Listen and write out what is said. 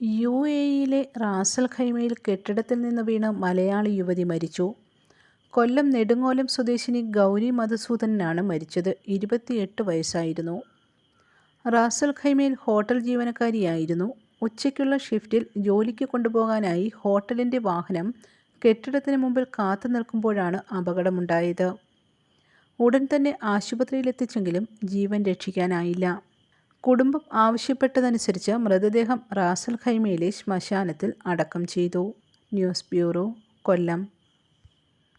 U എയിലെ Ras al ഖൈമയിൽ കെട്ടിടത്തിൽ നിന്ന് വീണ് മലയാളി യുവതി മരിച്ചു. കൊല്ലം നെടുങ്ങോലം സ്വദേശിനി ഗൗരി മധുസൂദനാണ് മരിച്ചത്. ഇരുപത്തിയെട്ട് വയസ്സായിരുന്നു. റാസൽ ഖൈമയിൽ ഹോട്ടൽ ജീവനക്കാരിയായിരുന്നു. ഉച്ചയ്ക്കുള്ള ഷിഫ്റ്റിൽ ജോലിക്ക് കൊണ്ടുപോകാനായി ഹോട്ടലിന്റെ വാഹനം കെട്ടിടത്തിന് മുമ്പിൽ കാത്തു നിൽക്കുമ്പോഴാണ് അപകടമുണ്ടായത്. ഉടൻ തന്നെ ആശുപത്രിയിലെത്തിച്ചെങ്കിലും ജീവൻ രക്ഷിക്കാനായില്ല. കുടുംബം ആവശ്യപ്പെട്ടതനുസരിച്ച് മൃതദേഹം റാസൽ ഖൈമയിലെ ശ്മശാനത്തിൽ അടക്കം ചെയ്തു. ന്യൂസ് ബ്യൂറോ കൊല്ലം.